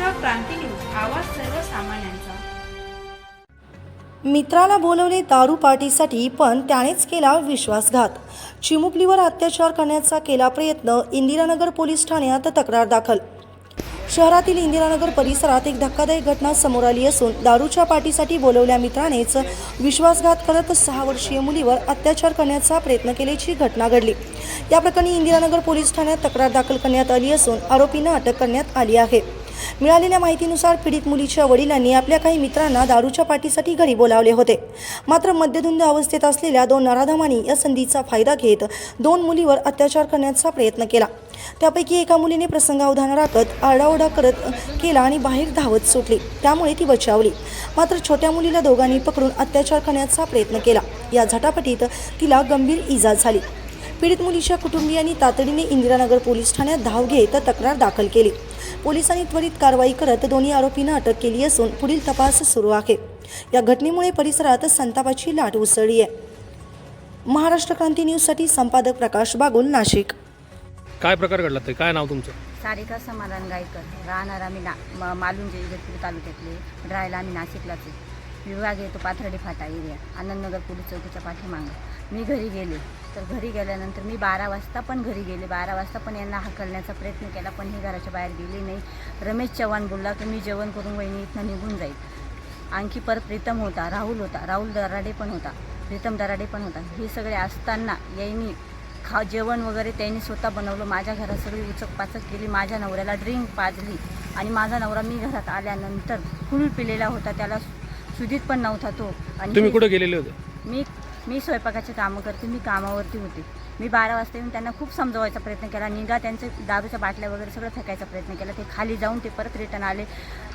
Maharashtra Kranti news आवाज सर्वसामान्यांचा. मित्राला बोलवले दारू पार्टीसाठी पण त्यानेच केला विश्वासघात. चिमुकलीवर अत्याचार करण्याचा केला प्रयत्न इंदिरानगर पोलीस ठाण्यात तक्रार दाखल. शहरातील इंदिरानगर परिसरात एक धक्कादायक घटना समोर आली असून दारूच्या पार्टीसाठी बोलवल्या मित्रानेच विश्वासघात करत सहा वर्षीय मुलीवर अत्याचार करण्याचा प्रयत्न केल्याची घटना घडली. या प्रकरणी इंदिरानगर पोलीस ठाण्यात तक्रार दाखल करण्यात आली असून आरोपींना अटक करण्यात आली आहे. मिळालेल्या माहितीनुसार पीडित मुलीच्या वडिलांनी आपल्या काही मित्रांना दारूच्या पार्टीसाठी घरी बोलावले होते. मात्र मद्यधुंद अवस्थेत असलेल्या दोन नराधमांनी या संधीचा फायदा घेत दोन मुलीवर अत्याचार करण्याचा प्रयत्न केला. त्यापैकी एका मुलीने प्रसंगावधान राखत आरडाओरडा करत केला आणि बाहेर धावत सुटली. त्यामुळे ती बचावली. मात्र छोट्या मुलीला दोघांनी पकडून अत्याचार करण्याचा प्रयत्न केला. या झटापटीत तिला गंभीर इजा झाली. पीडित मुलीच्या कुटुंबियांनी तातडीने इंदिरानगर पोलीस ठाण्यात धाव घेत तक्रार दाखल केली. पोलिसांनी त्वरित कारवाई करत दोन्ही आरोपींना अटक केली असून पुढील तपास सुरू आहे. या घटनेमुळे परिसरात संतापाची लाट उसळली आहे. महाराष्ट्र क्रांती न्यूजसाठी संपादक प्रकाश बागुल नाशिक. काय प्रकार घडला ते? काय नाव तुमचं? सारिका समाधान गायकर. राहणार आम्ही ना म- मालुंजे इगतपुरी तालुक्यातले. राहायला आम्ही नाशिकलाच आहे. विभाग येतो पाथर्डी फाटा एरिया आनंदनगर पोलीस चौकीच्या पाठीमागं. मी घरी गेले. तर घरी गेल्यानंतर मी बारा वाजता पण घरी गेले. बारा वाजता पण यांना हाकलण्याचा प्रयत्न केला पण हे घराच्या बाहेर गेले नाही. रमेश चव्हाण बोलला की मी जेवण करून वहिनी इथनं निघून जाईल. आणखी परत प्रीतम होता राहुल होता. राहुल दराडे पण होता. प्रीतम दराडे पण होता. हे सगळे असताना यांनी खा जेवण वगैरे त्यांनी स्वतः बनवलं. माझ्या घरात सगळी उचक पाचक केली. माझ्या नवऱ्याला ड्रिंक पाजली. आणि माझा नवरा मी घरात आल्यानंतर फुल पिलेला होता. त्याला सुधीत पण नव्हता तो. आणि तुम्ही कुठे गेलेले होते? मी मी स्वयंपाकाचे कामं करते मी कामावरती होते. मी बारा वाजता येऊन त्यांना खूप समजवायचा प्रयत्न केला. निघा त्यांचे दारूच्या बाटल्या वगैरे सगळं फेकायचा प्रयत्न केला. ते खाली जाऊन ते परत रिटर्न आले.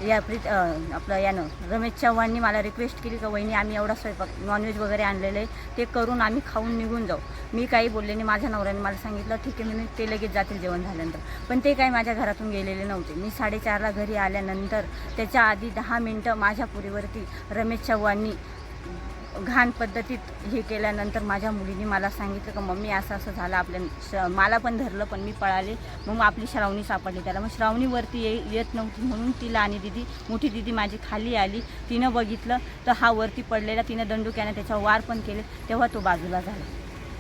या प्रीत आपलं यानं रमेश चव्हाणनी मला रिक्वेस्ट केली का वहिनी आम्ही एवढा स्वयंपाक नॉनव्हेज वगैरे आणलेलं आहे. ते करून आम्ही खाऊन निघून जाऊ. मी काही बोलले नाही. माझ्या नवऱ्याने मला सांगितलं ठीक आहे मी ते लगेच जातील जेवण झाल्यानंतर. पण ते काही माझ्या घरातून गेलेले नव्हते. मी साडेचारला घरी आल्यानंतर त्याच्या आधी दहा मिनटं माझ्या पुरीवरती रमेश चव्हाणनी घाण पद्धतीत हे केल्यानंतर माझ्या मुलीने मला सांगितलं का मम्मी असं असं झालं. आपल्या श मला पण धरलं पण मी पळाले. मग आपली श्रावणी सापडली त्याला. मग श्रावणीवरती ये येत नव्हती म्हणून तिला आणि दिदी मोठी दिदी माझी खाली आली. तिनं बघितलं तर हा वरती पडलेला तिनं दंडुक्याने त्याच्यावर वार पण केले. तेव्हा तो बाजूला झाला.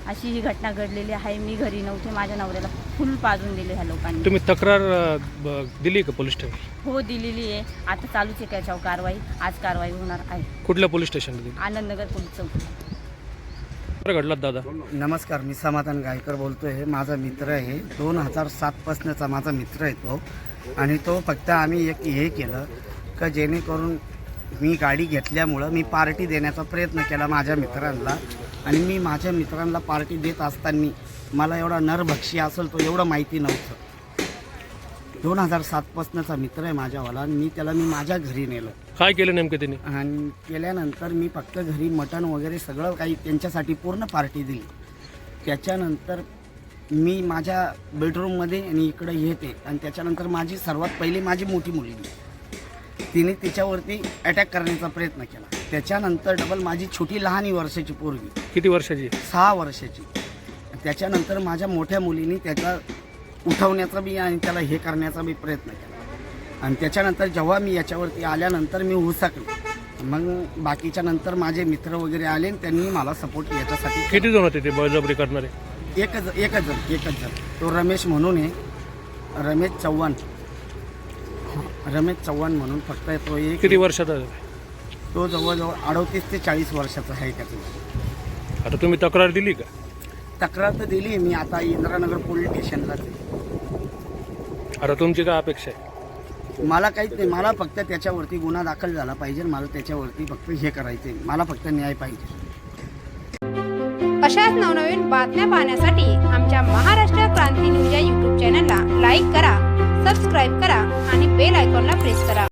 अशी ही घटना घडलेली आहे. मी घरी नव्हते. माझ्या नवऱ्याला फुल पाजून दिले ह्या लोकांनी. तुम्ही तक्रार अ, ब- दिली का पोलीस स्टेशन? हो दिलेली आहे. आता चालूच आहे त्याच्यावर कारवाई. आज कारवाई होणार आहे. कुठल्या पोलीस स्टेशनला दिली? आनंदनगर पोलीस चौकी बरं घडला दादा. नमस्कार मी समाधान गायकर बोलतो आहे माझा मित्र आहे. दोन हजार सातपासनंचा माझा मित्र आहे तो. आणि तो फक्त आम्ही एक हे केलं का जेणेकरून मी गाडी घेतल्यामुळं मी पार्टी देण्याचा प्रयत्न केला माझ्या मित्रांना. आणि मी माझ्या मित्रांना पार्टी देत असताना मला एवढा नरभक्षी असेल तो एवढं माहिती नव्हतं. दोन हजार सातपासनंचा मित्र आहे माझ्यावाला. आणि मी त्याला मी माझ्या घरी नेलं. काय केलं नेमकं त्यांनी आणि केल्यानंतर मी फक्त घरी मटण वगैरे सगळं काही त्यांच्यासाठी पूर्ण पार्टी दिली. त्याच्यानंतर मी माझ्या बेडरूममध्ये आणि इकडे येते आणि त्याच्यानंतर माझी सर्वात पहिली माझी मोठी मुलगी. तिने तिच्यावरती अटॅक करण्याचा प्रयत्न केला. त्याच्यानंतर डबल माझी छोटी लहानी वर्षाची पोरगी. किती वर्षाची? सहा वर्षाची. त्याच्यानंतर माझ्या मोठ्या मुलीने त्याचा उठवण्याचा बी आणि त्याला हे करण्याचा बी प्रयत्न केला. आणि त्याच्यानंतर जेव्हा मी याच्यावरती आल्यानंतर मी हुसकलो मग बाकीच्या नंतर माझे मित्र वगैरे आले आणि त्यांनी मला सपोर्ट याच्यासाठी. किती जण होते ते बळजबरी करणारे? एकच एकच जण एकच जण. तो रमेश म्हणून आहे. रमेश चव्हाण. रमेश चव्हाण म्हणून फक्त तो एक किती वर्षाचा? तो जवळजवळ अडतीस ते चाळीस वर्षाचा आहे त्याचं. आता तुम्ही तक्रार दिली का? तक्रार तर दिली मी आता इंदिरानगर पोलीस स्टेशनलाच आहे. आता तुमची काय अपेक्षा आहे? मला काहीच नाही मला फक्त त्याच्यावरती गुन्हा दाखल झाला पाहिजे मला त्याच्यावरती फक्त हे करायचे मला फक्त न्याय पाहिजे. अशाच नवनवीन बातम्या पाहण्यासाठी आमच्या महाराष्ट्र क्रांती न्यूज या यूट्यूब चॅनलला लाईक करा सबस्क्राईब करा आणि बेल आयकॉनला प्रेस करा.